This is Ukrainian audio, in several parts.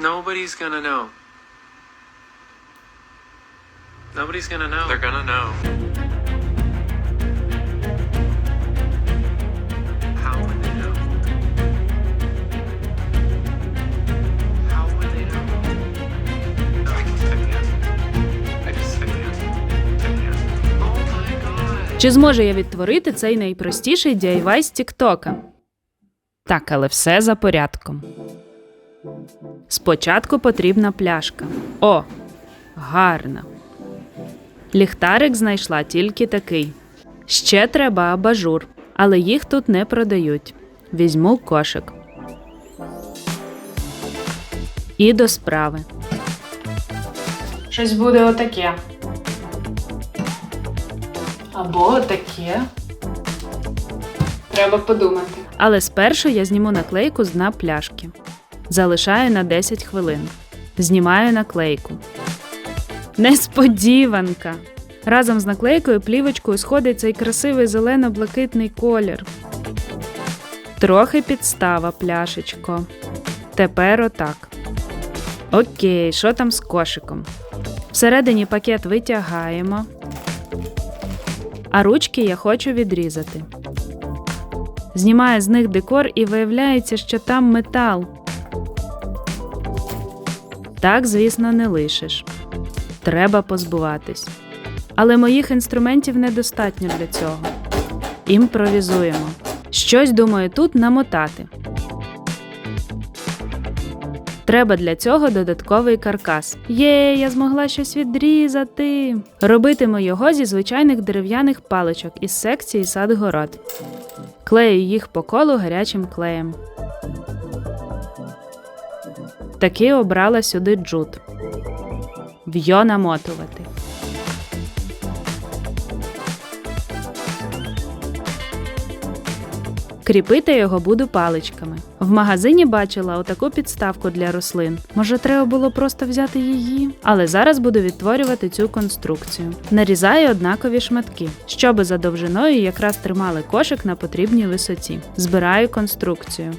Nobody's gonna know. Nobody's gonna know. They're gonna know. How would they know? How would they know? No, I can I can't. I just I can't. I can't. Oh my god. Чи зможу я відтворити цей найпростіший DIY з Тіктока? Так, але все за порядком. Спочатку потрібна пляшка. О, гарна. Ліхтарик знайшла тільки такий. Ще треба абажур, але їх тут не продають. Візьму кошик. І до справи. Щось буде отаке. Або отаке. Треба подумати. Але спершу я зніму наклейку з дна пляшки. Залишаю на 10 хвилин. Знімаю наклейку. Несподіванка! Разом з наклейкою плівочкою сходить цей красивий зелено-блакитний колір. Трохи підстава, пляшечко. Тепер отак. Окей, що там з кошиком? Всередині пакет витягаємо. А ручки я хочу відрізати. Знімаю з них декор і виявляється, що там метал. Так, звісно, не лишиш. Треба позбуватись. Але моїх інструментів недостатньо для цього. Імпровізуємо. Щось думаю тут намотати. Треба для цього додатковий каркас. Є, я змогла щось відрізати. Робитиму його зі звичайних дерев'яних паличок із секції сад-город. Клею їх по колу гарячим клеєм. Таки обрала сюди джут. В'йо намотувати. Кріпити його буду паличками. В магазині бачила отаку підставку для рослин. Може, треба було просто взяти її? Але зараз буду відтворювати цю конструкцію. Нарізаю однакові шматки, щоби за довжиною якраз тримали кошик на потрібній висоті. Збираю конструкцію.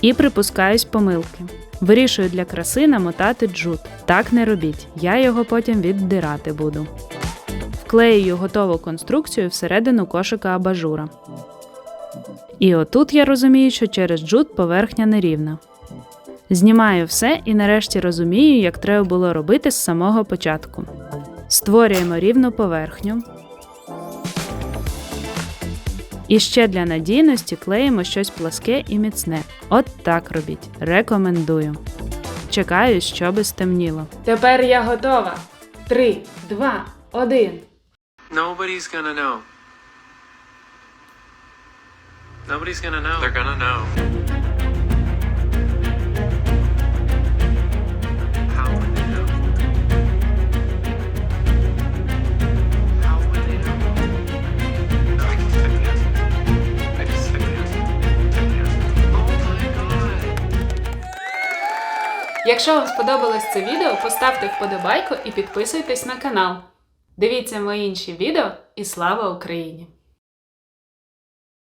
І припускаюсь помилки. Вирішую для краси намотати джут. Так не робіть, я його потім віддирати буду. Вклеюю готову конструкцію всередину кошика абажура. І отут я розумію, що через джут поверхня нерівна. Знімаю все і нарешті розумію, як треба було робити з самого початку. Створюємо рівну поверхню. І ще для надійності клеїмо щось пласке і міцне. От так робіть. Рекомендую. Чекаю, щоби стемніло. Тепер я готова. Три, два, один. Nobody's gonna know. Nobody's gonna know. They're gonna know. Якщо вам сподобалось це відео, поставте вподобайку і підписуйтесь на канал. Дивіться мої інші відео і слава Україні!